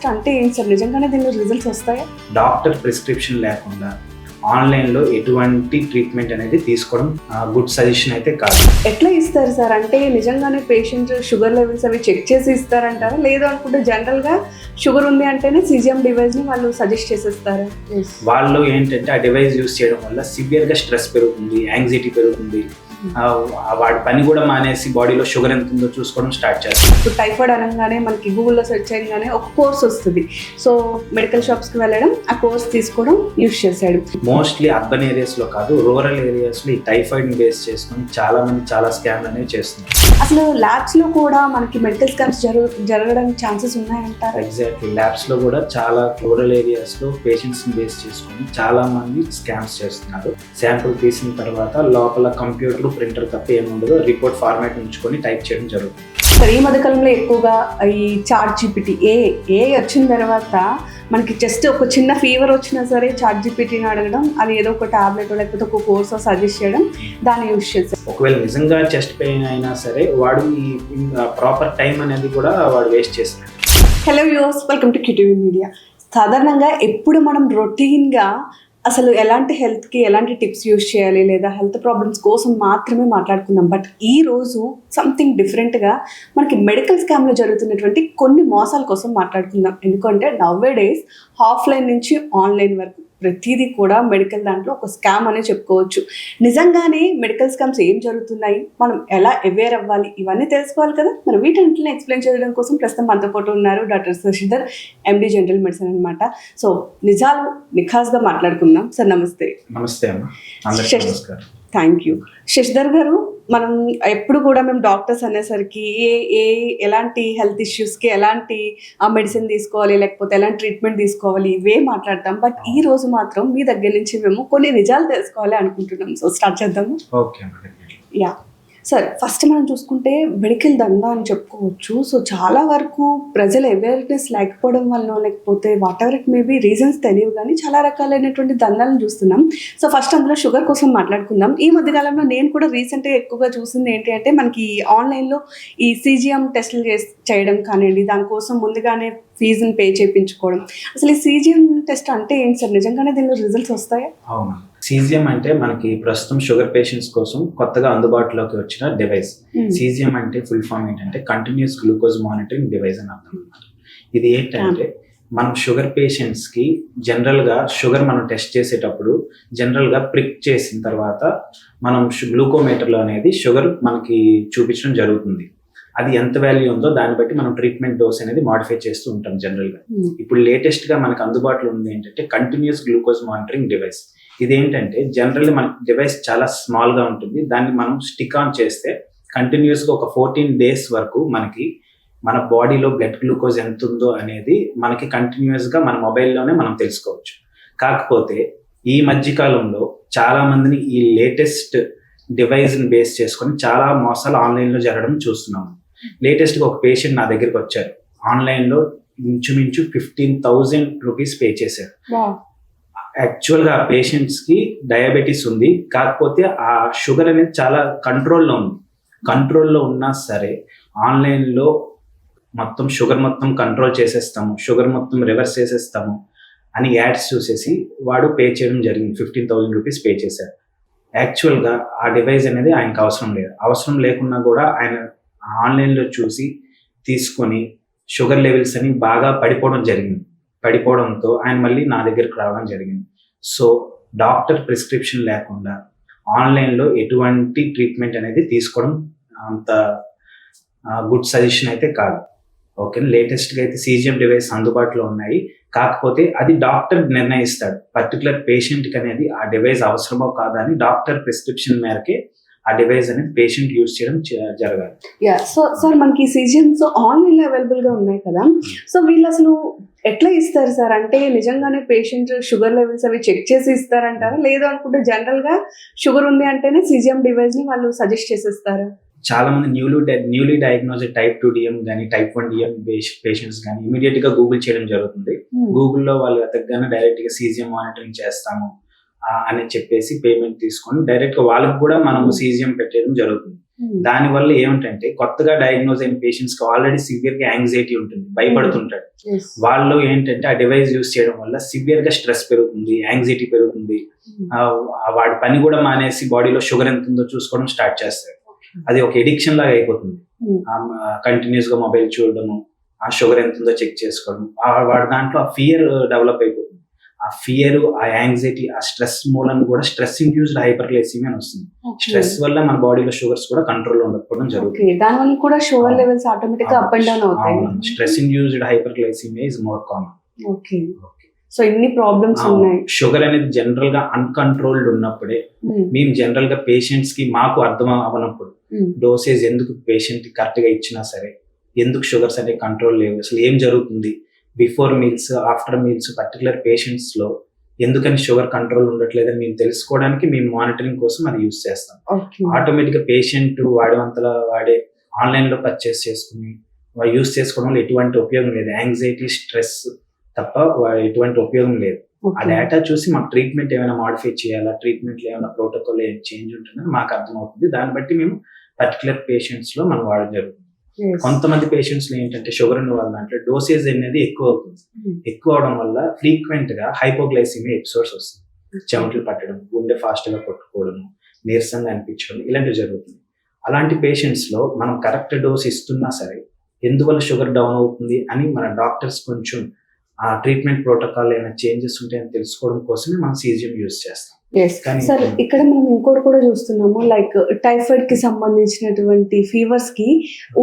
Test అంటే ఏంటి sir? నిజంగానే దీనిలో రిజల్ట్స్ వస్తాయా? డాక్టర్ ప్రిస్క్రిప్షన్ లేకుండా ఆన్లైన్లో ఎటువంటి ట్రీట్మెంట్ అనేది తీసుకోవడం గుడ్ సజెషన్ అయితే కాదు. ఎట్లా ఇస్తారు సార్? అంటే నిజంగానే పేషెంట్ షుగర్ లెవెల్స్ అవి చెక్ చేసి ఇస్తారంటారా? లేదు అనుకుంటే జనరల్గా షుగర్ ఉంది అంటేనే సీజిఎం డివైస్ని వాళ్ళు సజెస్ట్ చేసేస్తారా? వాళ్ళు ఏంటంటే ఆ డివైస్ యూస్ చేయడం వల్ల సివియర్గా స్ట్రెస్ పెరుగుతుంది యాంగ్జైటీ పెరుగుతుంది. వాడి పని కూడా మానేసి బాడీలో షుగర్ ఎంత ఉందో చూసుకోవడం స్టార్ట్ చేస్తారు ఇప్పుడు టైఫాయిడ్ అనగానే మనకి గూగుల్లో సెర్చ్ చేయగానే ఒక కోర్స్ వస్తుంది. సో మెడికల్ షాప్స్కి వెళ్ళడం ఆ కోర్స్ తీసుకోవడం యూస్ చేశాడు మోస్ట్లీ అర్బన్ ఏరియాస్లో కాదు రూరల్ ఏరియాస్లో ఈ టైఫాయిడ్ని బేస్ చేసుకొని చాలా మంది చాలా స్కామ్లు అనేవి చేస్తున్నారు. అసలు ల్యాబ్స్లో కూడా మనకి మెడికల్ స్కామ్స్ జరుగు జరగడానికి ఛాన్సెస్ ఉన్నాయంటారా ఎగ్జాక్ట్లీ ల్యాబ్స్లో కూడా చాలా రూరల్ ఏరియాస్లో పేషెంట్స్ని బేస్ చేసుకొని చాలా మంది స్కామ్స్ చేస్తున్నారు. శాంపుల్ తీసిన తర్వాత లోపల కంప్యూటర్ ప్రింటర్ తప్ప ఏముండదో రిపోర్ట్ ఫార్మాట్ ఉంచుకొని టైప్ చేయడం జరుగుతుంది. సరే ఈ మధ్యకాలంలో ఎక్కువగా ఈ చార్ట్ జీపీటీ ఏ ఏ వచ్చిన తర్వాత మనకి జస్ట్ ఒక చిన్న ఫీవర్ వచ్చినా సరే చార్ట్ జీపీటీని అడగడం అది ఏదో ఒక టాబ్లెట్ లేకపోతే ఒక కోర్స్ సజెస్ట్ చేయడం దాన్ని యూస్ చేస్తారు ఒకవేళ నిజంగా చెస్ట్ పెయిన్ అయినా సరే వాడు ఈ ప్రాపర్ టైం అనేది కూడా వాడు వేస్ట్ చేస్తున్నాడు. Hello use welcome to QTV media సాధారణంగా ఎప్పుడు మనం రొటీన్గా అసలు ఎలాంటి హెల్త్కి ఎలాంటి టిప్స్ యూస్ చేయాలి లేదా హెల్త్ ప్రాబ్లమ్స్ కోసం మాత్రమే మాట్లాడుకుందాం. బట్ ఈ రోజు సంథింగ్ డిఫరెంట్గా మనకి మెడికల్ స్కామ్లో జరుగుతున్నటువంటి కొన్ని మోసాల కోసం మాట్లాడుకుందాం. ఎందుకంటే నవ్వే డేస్ ఆఫ్లైన్ నుంచి ఆన్లైన్ వరకు ప్రతిదీ కూడా మెడికల్ దాంట్లో ఒక స్కామ్ అనే చెప్పుకోవచ్చు. నిజంగానే మెడికల్ స్కామ్స్ ఏం జరుగుతున్నాయి? మనం ఎలా అవేర్ అవ్వాలి? ఇవన్నీ తెలుసుకోవాలి కదా? మరి వీటన్నింటిని ఎక్స్ప్లెయిన్ చేయడం కోసం ప్రస్తుతం మనతో పాటు ఉన్నారు doctor Shashidhar MD general medicine అనమాట సో నిజాలు నిఖాస్గా మాట్లాడుకుందాం. సార్ నమస్తే. నమస్తే అమ్మ. Thank you. శశిధర్ గారు మనం ఎప్పుడు కూడా మేము డాక్టర్స్ అనేసరికి ఏ ఏ ఎలాంటి హెల్త్ ఇష్యూస్కి ఎలాంటి ఆ మెడిసిన్ తీసుకోవాలి లేకపోతే ఎలాంటి ట్రీట్మెంట్ తీసుకోవాలి ఇవే మాట్లాడతాం. బట్ ఈ రోజు మాత్రం మీ దగ్గర నుంచి మేము కొన్ని నిజాలు తెలుసుకోవాలి అనుకుంటున్నాం. సో స్టార్ట్ చేద్దాము. Okay yeah. సార్ ఫస్ట్ మనం చూసుకుంటే మెడికల్ దందా అని చెప్పుకోవచ్చు. సో చాలా వరకు ప్రజల అవేర్నెస్ లేకపోవడం వల్ల లేకపోతే whatever it maybe reasons తెలియవు కానీ చాలా రకాలైనటువంటి దందాలను చూస్తున్నాం. సో ఫస్ట్ అందులో షుగర్ కోసం మాట్లాడుకుందాం. ఈ మధ్యకాలంలో నేను కూడా రీసెంట్గా ఎక్కువగా చూసింది ఏంటి అంటే మనకి ఆన్లైన్లో ఈ సీజీఎం టెస్టులు చేయడం కానివ్వండి దానికోసం ముందుగానే ఫీజుని పే చేయించుకోవడం అసలు ఈ సీజీఎం టెస్ట్ అంటే ఏంటి సార్? నిజంగానే దీనిలో రిజల్ట్స్ వస్తాయా? అవునా. సీజియం అంటే మనకి ప్రస్తుతం షుగర్ పేషెంట్స్ కోసం కొత్తగా అందుబాటులోకి వచ్చిన డివైస్ సీజియం అంటే ఫుల్ ఫామ్ ఏంటంటే కంటిన్యూస్ గ్లూకోజ్ మానిటరింగ్ డివైస్ అని అర్థం అన్నమాట ఇది ఏంటంటే మనం షుగర్ పేషెంట్స్కి జనరల్గా షుగర్ మనం టెస్ట్ చేసేటప్పుడు జనరల్గా ప్రిక్ చేసిన తర్వాత మనం గ్లూకోమీటర్లో అనేది షుగర్ మనకి చూపించడం జరుగుతుంది. అది ఎంత వాల్యూ ఉందో దాన్ని బట్టి మనం ట్రీట్మెంట్ డోస్ అనేది మాడిఫై చేస్తూ ఉంటాం జనరల్గా. ఇప్పుడు లేటెస్ట్గా మనకు అందుబాటులో ఉంది ఏంటంటే కంటిన్యూస్ గ్లూకోజ్ మానిటరింగ్ డివైస్ ఇది ఏంటంటే జనరల్లీ మన డివైస్ చాలా స్మాల్గా ఉంటుంది. దాన్ని మనం స్టిక్ ఆన్ చేస్తే కంటిన్యూస్గా ఒక ఫోర్టీన్ డేస్ వరకు మనకి మన బాడీలో బ్లడ్ గ్లూకోజ్ ఎంత ఉందో అనేది మనకి కంటిన్యూస్గా మన మొబైల్లోనే మనం తెలుసుకోవచ్చు. కాకపోతే ఈ మధ్య కాలంలో చాలా మందిని ఈ లేటెస్ట్ డివైస్ని బేస్ చేసుకొని చాలా మోసాలు ఆన్లైన్లో జరగడం చూస్తున్నాము లేటెస్ట్గా ఒక పేషెంట్ నా దగ్గరికి వచ్చారు. ఆన్లైన్లో ఇంచుమించు ఫిఫ్టీన్ థౌజండ్ రూపీస్ పే చేశారు. యాక్చువల్గా పేషెంట్స్కి పేషెంట్స్ డయాబెటీస్ ఉంది. కాకపోతే ఆ షుగర్ అనేది చాలా కంట్రోల్లో ఉంది. కంట్రోల్లో ఉన్నా సరే ఆన్లైన్లో మొత్తం షుగర్ మొత్తం కంట్రోల్ చేసేస్తాము. షుగర్ మొత్తం రివర్స్ చేసేస్తాము అని యాడ్స్ చూసేసి వాడు పే చేయడం జరిగింది. ఫిఫ్టీన్ థౌసండ్ రూపీస్ పే చేశారు. యాక్చువల్గా ఆ డివైస్ అనేది ఆయనకు అవసరం లేదు. అవసరం లేకున్నా కూడా ఆయన ఆన్లైన్లో చూసి తీసుకొని షుగర్ లెవెల్స్ అని బాగా పడిపోవడం జరిగింది. పడిపోవడంతో ఆయన మళ్ళీ నా దగ్గరకు రావడం జరిగింది. సో డాక్టర్ ప్రిస్క్రిప్షన్ లేకుండా ఆన్లైన్లో ఎటువంటి ట్రీట్మెంట్ అనేది తీసుకోవడం అంత గుడ్ సజెషన్ అయితే కాదు. ఓకే లేటెస్ట్గా అయితే సీజిఎం డివైస్ అందుబాటులో ఉన్నాయి. కాకపోతే అది డాక్టర్ నిర్ణయిస్తాడు. పర్టికులర్ పేషెంట్కి అనేది ఆ డివైస్ అవసరమో కాదా అని డాక్టర్ ప్రిస్క్రిప్షన్ మేరకే ఆ డివైస్ అనేది పేషెంట్ యూజ్ చేయడం జరగాలి. యా సో సార్ మనకి సీజన్స్ ఆన్లైన్లో అవైలబుల్గా ఉన్నాయి కదా? సో వీళ్ళు అసలు ఎట్లా ఇస్తారు సార్ అంటే నిజంగానే పేషెంట్ షుగర్ లెవెల్స్ అవి చెక్ చేసి ఇస్తారంటారా? లేదు అనుకుంటే జనరల్గా షుగర్ ఉంది అంటేనే సీజిఎం డివైస్ని వాళ్ళు సజెస్ట్ చేసేస్తారు? చాలా మంది newly newly diagnose type two DM కానీ టైప్ వన్ డిఎం పేషెంట్స్ కానీ ఇమీడియట్గా గూగుల్ చేయడం జరుగుతుంది. గూగుల్లో వాళ్ళు వెతకగానే డైరెక్ట్గా సీజిఎం మానిటరింగ్ చేస్తాము. అని చెప్పేసి పేమెంట్ తీసుకొని డైరెక్ట్గా వాళ్ళకి కూడా మనం సీజిఎం పెట్టేయడం జరుగుతుంది. దాని వల్ల ఏమిటంటే కొత్తగా డయాగ్నోజ్ అయిన పేషెంట్స్కి ఆల్రెడీ సివియర్గా యాంగ్జైటీ ఉంటుంది భయపడుతుంటాడు. Yes. వాళ్ళు ఏంటంటే ఆ డివైస్ యూస్ చేయడం వల్ల సివియర్గా స్ట్రెస్ పెరుగుతుంది యాంగ్జైటీ పెరుగుతుంది. వాడి పని కూడా మానేసి బాడీలో షుగర్ ఎంత ఉందో చూసుకోవడం స్టార్ట్ చేస్తాడు. అది ఒక ఎడిక్షన్ లాగా అయిపోతుంది. Hmm. కంటిన్యూస్గా మొబైల్ చూడడము ఆ షుగర్ ఎంత ఉందో చెక్ చేసుకోవడం వాడి దాంట్లో ఆ ఫియర్ డెవలప్ అయిపోతుంది. ఆ ఫియర్ ఆ యాంగ్జైటీ ఆ స్ట్రెస్ మూలంగా కూడా స్ట్రెస్ ఇండ్యూస్డ్ హైపర్ అని వస్తుంది. స్ట్రెస్ వల్ల మన బాడీలో షుగర్స్ కూడా కంట్రోల్ ఉండకపోవడం జరుగుతుంది. దాని వల్ల కూడా sugar levels automatic up and down అవుతాయి. Stress induced is more common okay so ఇన్ని ప్రాబ్లమ్స్ ఉన్నాయి. షుగర్ అనేది జనరల్గా అన్కంట్రోల్డ్ ఉన్నప్పుడే Hmm. మేము జనరల్గా పేషెంట్స్కి మాకు అర్థం అవ్వనప్పుడు Hmm. డోసేజ్ ఎందుకు పేషెంట్ కరెక్ట్గా ఇచ్చినా సరే ఎందుకు షుగర్స్ అనేవి కంట్రోల్ లేవు అసలు ఏం జరుగుతుంది? Before meals after meals particular పేషెంట్స్లో ఎందుకని షుగర్ కంట్రోల్ ఉండట్లేదని మేము తెలుసుకోవడానికి మేము మానిటరింగ్ కోసం అది యూస్ చేస్తాం. ఓకే. ఆటోమేటిక్గా పేషెంట్ వాడేవంతలా వాడే ఆన్లైన్లో పర్చేస్ చేసుకుని యూస్ చేసుకోవడం వల్ల ఎటువంటి ఉపయోగం లేదు. యాంగ్జైటీ స్ట్రెస్ తప్ప ఎటువంటి ఉపయోగం లేదు. ఆ డేటా చూసి మాకు ట్రీట్మెంట్ ఏమైనా మాడిఫై చేయాలా ట్రీట్మెంట్ ఏమైనా ప్రోటోకాల్ చేంజ్ ఉంటుందని మాకు అర్థమవుతుంది. దాన్ని బట్టి మేము పర్టికులర్ పేషెంట్స్లో మనం వాడడం జరుగుతుంది కొంతమంది పేషెంట్స్లో ఏంటంటే షుగర్ ఉన్న వాళ్ళ దాంట్లో డోసేజ్ అనేది ఎక్కువ అవుతుంది. Hmm. ఎక్కువ అవడం వల్ల ఫ్రీక్వెంట్గా హైపోగ్లైసిమియా ఎపిసోడ్స్ వస్తుంది చెమటలు పట్టడం గుండె ఫాస్ట్గా కొట్టుకోవడం నీరసంగా అనిపించడం ఇలాంటివి జరుగుతుంది. అలాంటి పేషెంట్స్లో మనం కరెక్ట్ డోస్ ఇస్తున్నా సరే ఎందువల్ల షుగర్ డౌన్ అవుతుంది అని మన డాక్టర్స్ కొంచెం ఆ ట్రీట్మెంట్ ప్రోటోకాల్ ఏమైనా చేంజెస్ ఉంటాయని తెలుసుకోవడం కోసమే మనం సీజియం యూజ్ చేస్తాం. సార్ ఇక్కడ మనం ఇంకోటి కూడా చూస్తున్నాము లైక్ టైఫాయిడ్కి సంబంధించినటువంటి ఫీవర్స్కి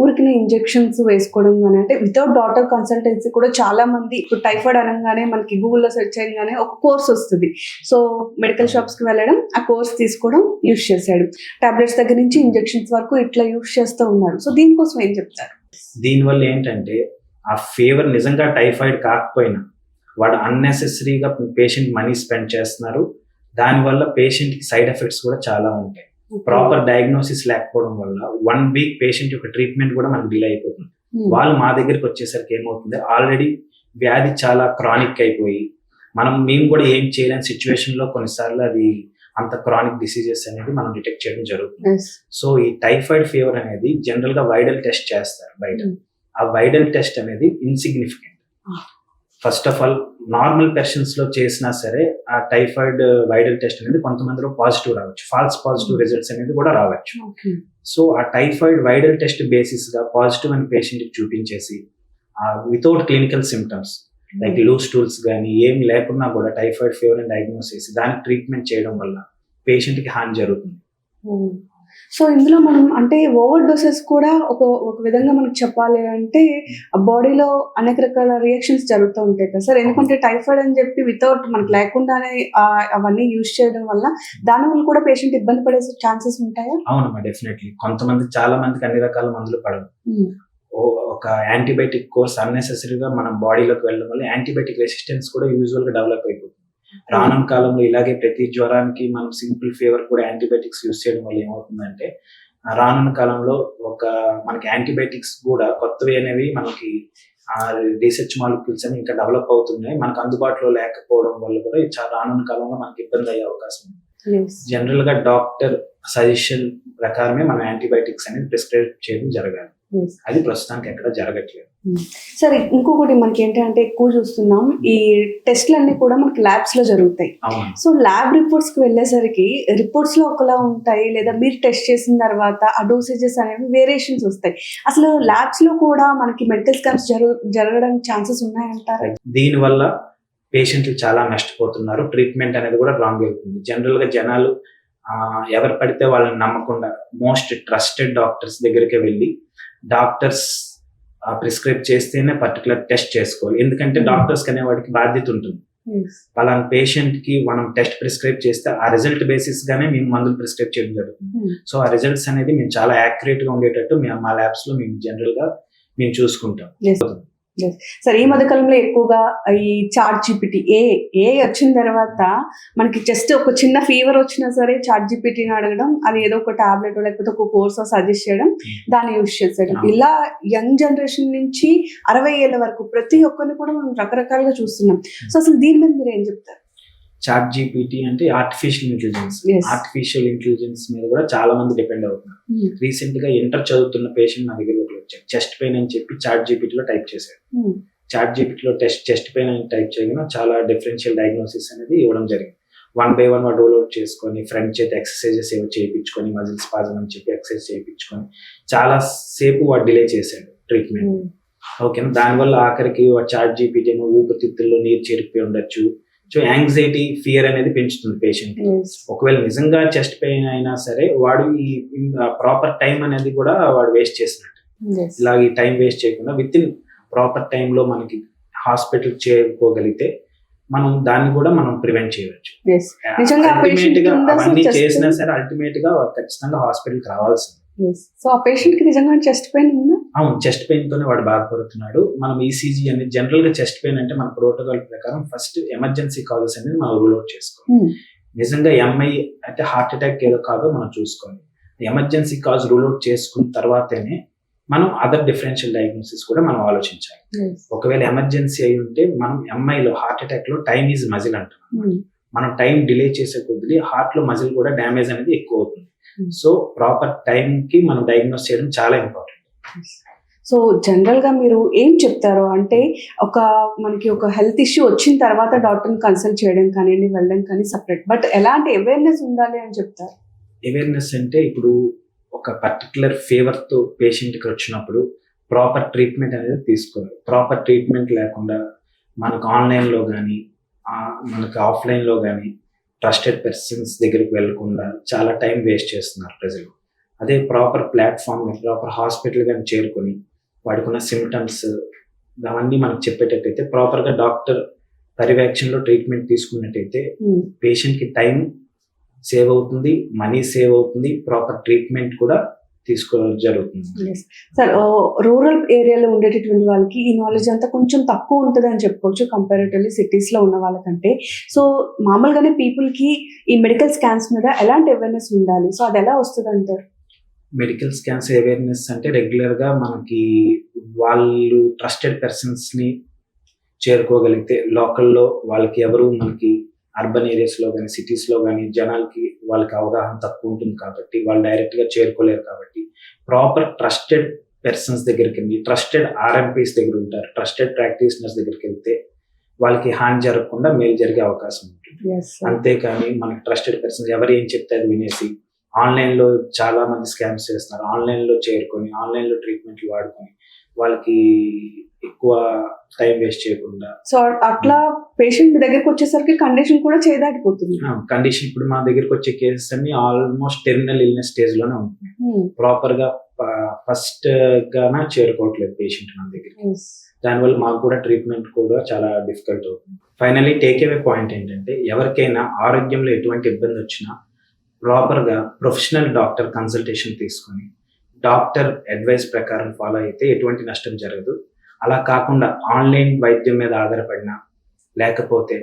ఊరికినే ఇంజెక్షన్స్ వేసుకోవడం కానీ అంటే వితౌట్ డాక్టర్ కన్సల్టెన్సీ కూడా చాలా మంది ఇప్పుడు టైఫాయిడ్ అనగానే మనకి గూగుల్లో సెర్చ్ చేయగానే ఒక కోర్స్ వస్తుంది. సో మెడికల్ షాప్స్కి వెళ్ళడం ఆ కోర్స్ తీసుకోవడం యూస్ చేశాడు. టాబ్లెట్స్ దగ్గర నుంచి ఇంజెక్షన్స్ వరకు ఇట్లా యూస్ చేస్తూ ఉన్నారు. సో దీనికోసం ఏం చెప్తారు? దీనివల్ల ఏంటంటే ఆ ఫీవర్ నిజంగా టైఫాయిడ్ కాకపోయినా వాడు అన్నెసెసరీగా పేషెంట్ మనీ స్పెండ్ చేస్తున్నారు. దానివల్ల పేషెంట్కి సైడ్ ఎఫెక్ట్స్ కూడా చాలా ఉంటాయి ప్రాపర్ డయాగ్నోసిస్ లేకపోవడం వల్ల వన్ వీక్ పేషెంట్ యొక్క ట్రీట్మెంట్ కూడా మనకు డిలే అయిపోతుంది Hmm. వాళ్ళు మా దగ్గరికి వచ్చేసరికి ఏమవుతుంది ఆల్రెడీ వ్యాధి చాలా క్రానిక్ అయిపోయి మనం మేము కూడా ఏం చేయలేని సిచ్యువేషన్లో కొన్నిసార్లు అది అంత క్రానిక్ డిసీజెస్ అనేది మనం డిటెక్ట్ చేయడం జరుగుతుంది. సో ఈ టైఫాయిడ్ ఫీవర్ అనేది జనరల్గా వైడల్ టెస్ట్ చేస్తారు బయట Hmm. ఆ వైడల్ టెస్ట్ అనేది ఇన్సిగ్నిఫికెంట్. ఫస్ట్ ఆఫ్ ఆల్ నార్మల్లో చేసినా సరే ఆ టైఫాయిడ్ వైడల్ టెస్ట్ అనేది కొంతమందిలో పాజిటివ్ రావచ్చు. Falls positive Hmm. రిజల్ట్స్ అనేది కూడా రావచ్చు. సో ఆ టైఫాయిడ్ వైడల్ టెస్ట్ బేసిస్గా పాజిటివ్ అని పేషెంట్ చూపించేసి without clinical symptoms like loose tools కానీ ఏం లేకున్నా కూడా టైఫాయిడ్ ఫీవర్ అని డయాగ్నోస్ చేసి దానికి ట్రీట్మెంట్ చేయడం వల్ల పేషెంట్కి హాని జరుగుతుంది. సో ఇందులో మనం అంటే ఓవర్ డోసెస్ కూడా ఒక ఒక విధంగా మనకి చెప్పాలి అంటే బాడీలో అనేక రకాల రియాక్షన్స్ జరుగుతూ ఉంటాయి కదా సార్. ఎందుకంటే టైఫాయిడ్ అని చెప్పి వితౌట్ మనకు లేకుండానే అవన్నీ యూజ్ చేయడం వల్ల దానివల్ల కూడా పేషెంట్ ఇబ్బంది పడే ఛాన్సెస్ ఉంటాయా? అవునమ్మా డెఫినెట్లీ. కొంతమంది చాలా మందికి అన్ని రకాల మందులు పడవు. ఒక యాంటీబయాటిక్ కోర్స్ అన్నెసెసరీగా మనం బాడీలోకి వెళ్ళడం వల్ల యాంటీబయాటిక్ రెసిస్టెన్స్ కూడా యూజువల్గా డెవలప్ అయిపోతుంది. రానున్న కాలంలో ఇలాగే ప్రతి జ్వరానికి మనం సింపుల్ ఫీవర్ కూడా యాంటీబయాటిక్స్ యూస్ చేయడం వల్ల ఏమవుతుందంటే రానున్న కాలంలో ఒక మనకి యాంటీబయాటిక్స్ కూడా కొత్తవి అనేవి మనకి రీసెర్చ్ మాలిక్యూల్స్ అని ఇంకా డెవలప్ అవుతున్నాయి. మనకు అందుబాటులో లేకపోవడం వల్ల కూడా చాలా రానున్న కాలంలో మనకి ఇబ్బంది అయ్యే అవకాశం ఉంది. జనరల్గా డాక్టర్ సజెషన్ ప్రకారమే మనం యాంటీబయాటిక్స్ అనేది ప్రిస్క్రైబ్ చేయడం జరగాలి. అది ప్రస్తుతానికి ఎక్కడ జరగట్లేదు. సరే ఇంకొకటి మనకి ఏంటంటే ఎక్కువ చూస్తున్నాం ఈ టెస్ట్లన్నీ కూడా మనకి ల్యాబ్స్లో జరుగుతాయి సో ల్యాబ్ రిపోర్ట్స్కి వెళ్ళేసరికి రిపోర్ట్స్లో ఒకలా ఉంటాయి లేదా మీరు టెస్ట్ చేసిన తర్వాత ఆ డోసేజెస్ అనేవి వేరియేషన్స్ వస్తాయి. అసలు ల్యాబ్స్లో కూడా మనకి మెడికల్ స్కామ్స్ జరుగు జరగడానికి ఛాన్సెస్ ఉన్నాయంటారా? దీని వల్ల పేషెంట్లు చాలా నష్టపోతున్నారు. ట్రీట్మెంట్ అనేది కూడా రాంగ్ అవుతుంది. జనరల్గా జనాలు ఎవరు పడితే వాళ్ళని నమ్మకుండా మోస్ట్ ట్రస్టెడ్ డాక్టర్స్ దగ్గరికి వెళ్ళి డాక్టర్స్ ప్రిస్క్రైబ్ చేస్తేనే పర్టికులర్ టెస్ట్ చేసుకోవాలి. ఎందుకంటే డాక్టర్స్ అనేవాడికి బాధ్యత ఉంటుంది. పలానా పేషెంట్కి మనం టెస్ట్ ప్రిస్క్రైబ్ చేస్తే ఆ రిజల్ట్ బేసిస్ గానే మేము మందులు ప్రిస్క్రైబ్ చేయడం జరుగుతుంది. సో ఆ రిజల్ట్స్ అనేది మేము చాలా యాక్యురేట్గా ఉండేటట్టు మేము మా ల్యాబ్స్లో మేము జనరల్గా మేము చూసుకుంటాం. సరే ఈ మధ్య కాలంలో ఎక్కువగా ఈ చార్ట్ జీపీటీ ఏ ఏ వచ్చిన తర్వాత మనకి జస్ట్ ఒక చిన్న ఫీవర్ వచ్చినా సరే చార్ట్ జీపీటీని అడగడం అది ఏదో ఒక టాబ్లెట్ లేకపోతే ఒక కోర్స్ సజెస్ట్ చేయడం దాన్ని యూజ్ చేసేయడం. అవును. ఇలా యంగ్ జనరేషన్ నుంచి అరవై ఏళ్ళ వరకు ప్రతి ఒక్కరిని కూడా మనం రకరకాలుగా చూస్తున్నాం. సో అసలు దీని మీద మీరు ఏం చెప్తారు? చాట్ జీపీటీ అంటే ఆర్టిఫిషియల్ ఇంటెలిజెన్స్. ఆర్టిఫిషియల్ ఇంటెలిజెన్స్ మీద కూడా చాలా మంది డిపెండ్ అవుతున్నారు Hmm. రీసెంట్గా ఇంటర్ చదువుతున్న పేషెంట్ నా దగ్గరకు వచ్చారు చెస్ట్ పెయిన్ అని చెప్పి చాట్ జీపీటీలో టైప్ చేశారు Hmm. చాట్ జీపీటీలో టెస్ట్ చెస్ట్ పెయిన్ అని టైప్ చేయగానే చాలా డిఫరెన్షియల్ డయాగ్నోసిస్ అనేది ఇవ్వడం జరిగింది వన్ బై వన్ వాడు డౌన్లోడ్ చేసుకొని ఫ్రెండ్ చేత ఎక్సర్సైజెస్ ఏవో చేయించుకొని మజిల్ స్పాజం అని చెప్పి ఎక్సర్సైజ్ చేయించుకొని చాలా సేపు వాడు డిలే చేశాడు ట్రీట్మెంట్ Hmm. ఓకేనా దానివల్ల ఆఖరికి చాట్ జీపీటీ ఊపిరితిత్తుల్లో నీరు చేరిపోయి ఉండొచ్చు సో యాంగ్జైటీ ఫియర్ అనేది పెంచుతుంది పేషెంట్. ఒకవేళ నిజంగా చెస్ట్ పెయిన్ అయినా సరే వాడు ఈ ప్రాపర్ టైం అనేది కూడా వాడు వేస్ట్ చేసినట్టు. ఇలా ఈ టైం వేస్ట్ చేయకుండా విత్ ఇన్ ప్రాపర్ టైంలో మనకి హాస్పిటల్ చేరుకోగలిగితే మనం దాన్ని కూడా మనం ప్రివెంట్ చేయవచ్చు అల్టిమేట్ అవన్నీ చేసినా సరే అల్టిమేట్గా ఖచ్చితంగా హాస్పిటల్కి రావాల్సింది. సో ఆ పేషెంట్కి నిజంగా చెస్ట్ పెయిన్ ఉందా అవును చెస్ట్ పెయిన్ తోనే వాడు బాధపడుతున్నాడు మనం ఈసీజీ అనేది జనరల్గా చెస్ట్ పెయిన్ అంటే మన ప్రోటోకాల్ ప్రకారం ఫస్ట్ ఎమర్జెన్సీ కాజెస్ అనేది మనం రూల్ అవుట్ చేసుకోవాలి Hmm. నిజంగా ఎంఐ అంటే హార్ట్ అటాక్ ఏదో కాదో మనం చూసుకోవాలి ఎమర్జెన్సీ కాజ్ రూల్ అవుట్ చేసుకున్న తర్వాతనే మనం అదర్ డిఫరెన్షియల్ డయాగ్నోసిస్ కూడా మనం ఆలోచించాలి. ఒకవేళ ఎమర్జెన్సీ అయి ఉంటే మనం ఎంఐలో హార్ట్ అటాక్లో టైమ్ ఈజ్ మజిల్ అంటాం Hmm. మనం టైం డిలే చేసే కొద్ది హార్ట్లో మజిల్ కూడా డ్యామేజ్ అనేది ఎక్కువ అవుతుంది. సో ప్రాపర్ టైం కి మనం డయాగ్నోస్ చేయడం చాలా ఇంపార్టెంట్ సో జనరల్గా మీరు ఏం చెప్తారు? అంటే ఒక మనకి ఒక హెల్త్ ఇష్యూ వచ్చిన తర్వాత డాక్టర్ని కన్సల్ట్ చేయడం కానివ్వండి వెళ్ళడం కానీ సపరేట్ బట్ ఎలాంటి అవేర్నెస్ ఉండాలి అని చెప్తారు? అవేర్నెస్ అంటే ఇప్పుడు ఒక పర్టికులర్ ఫీవర్తో పేషెంట్కి వచ్చినప్పుడు ప్రాపర్ ట్రీట్మెంట్ అనేది తీసుకోవాలి. ప్రాపర్ ట్రీట్మెంట్ లేకుండా మనకు ఆన్లైన్లో కానీ మనకు ఆఫ్లైన్లో కానీ ట్రస్టెడ్ పర్సన్స్ దగ్గరికి వెళ్ళకుండా చాలా టైం వేస్ట్ చేస్తున్నారు ప్రజలు అదే ప్రాపర్ ప్లాట్ఫామ్ ప్రాపర్ హాస్పిటల్ కానీ చేరుకొని వాడికి ఉన్న సిమ్టమ్స్ అవన్నీ మనకు చెప్పేటట్టయితే ప్రాపర్గా డాక్టర్ పర్యవేక్షణలో ట్రీట్మెంట్ తీసుకున్నట్టయితే Hmm. పేషెంట్కి టైం సేవ్ అవుతుంది మనీ సేవ్ అవుతుంది ప్రాపర్ ట్రీట్మెంట్ కూడా తీసుకోవడం జరుగుతుంది. సార్ రూరల్ ఏరియాలో ఉండేటటువంటి వాళ్ళకి ఈ నాలెడ్జ్ అంతా కొంచెం తక్కువ ఉంటుంది అని చెప్పుకోవచ్చు కంపారిటివ్లీ సిటీస్లో ఉన్న వాళ్ళకంటే. సో మామూలుగానే పీపుల్కి ఈ మెడికల్ స్కాన్స్ మీద ఎలాంటి అవేర్నెస్ ఉండాలి? సో అది ఎలా వస్తుంది అంటారు? మెడికల్ స్కాన్స్ అవేర్నెస్ అంటే రెగ్యులర్గా మనకి వాళ్ళు ట్రస్టెడ్ పర్సన్స్ని చేరుకోగలిగితే లోకల్లో వాళ్ళకి ఎవరు మనకి అర్బన్ ఏరియాస్లో కానీ సిటీస్లో కానీ జనాలకి వాళ్ళకి అవగాహన తక్కువ ఉంటుంది కాబట్టి వాళ్ళు డైరెక్ట్గా చేరుకోలేరు కాబట్టి ప్రాపర్ ట్రస్టెడ్ పర్సన్స్ దగ్గరికి వెళ్ళి ట్రస్టెడ్ ఆర్ఎంపీస్ దగ్గర ఉంటారు ట్రస్టెడ్ ప్రాక్టీషనర్స్ దగ్గరికి వెళ్తే వాళ్ళకి హాని జరగకుండా మేలు జరిగే అవకాశం ఉంటుంది. అంతేకాని మనకి ట్రస్టెడ్ పర్సన్స్ ఎవరు ఏం చెప్తే అది వినేసి ఆన్లైన్లో చాలా మంది స్కామ్స్ చేస్తున్నారు ఆన్లైన్లో చేరుకొని ఆన్లైన్లో ట్రీట్మెంట్లు వాడుకొని వాళ్ళకి ఎక్కువ టైం వేస్ట్ చేయకుండా. సో అట్లా పేషెంట్ దగ్గరికి వచ్చేసరికి కండిషన్ కూడా చేదాటిపోతుంది కండిషన్ ఇప్పుడు మా దగ్గరికి వచ్చే కేసెస్ అన్ని ఆల్మోస్ట్ టెర్మినల్ ఇల్నెస్ స్టేజ్లోనే Hmm. ప్రాపర్గా ఫస్ట్ గాన చేరుకోవట్లేదు పేషెంట్ మన దగ్గర. దానివల్ల మాకు కూడా ట్రీట్మెంట్ కూడా చాలా డిఫికల్ట్ అవుతుంది. ఫైనలీ టేక్ అవే పాయింట్ ఏంటంటే ఎవరికైనా ఆరోగ్యంలో ఎటువంటి ఇబ్బంది వచ్చినా ప్రాపర్గా ప్రొఫెషనల్ డాక్టర్ కన్సల్టేషన్ తీసుకొని డాక్టర్ అడ్వైస్ ప్రకారం ఫాలో అయితే ఎటువంటి నష్టం జరగదు. అలా కాకుండా ఆన్లైన్ వైద్యం మీద ఆధారపడినా లేకపోతే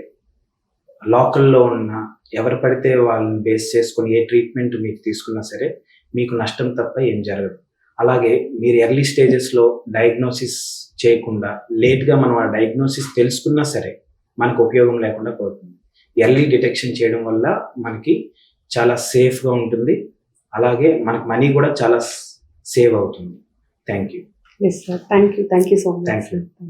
లోకల్లో ఉన్న ఎవరు పడితే వాళ్ళని బేస్ చేసుకొని ఏ ట్రీట్మెంట్ మీకు తీసుకున్నా సరే మీకు నష్టం తప్ప ఏం జరగదు. అలాగే మీరు ఎర్లీ స్టేజెస్లో డయాగ్నోసిస్ చేయకుండా లేట్గా మనం ఆ డయాగ్నోసిస్ తెలుసుకున్నా సరే మనకు ఉపయోగం లేకుండా పోతుంది. ఎర్లీ డిటెక్షన్ చేయడం వల్ల మనకి చాలా సేఫ్గా ఉంటుంది. అలాగే మనకి మనీ కూడా చాలా సేవ్ అవుతుంది. Thank you thank you thank you so much Thank you.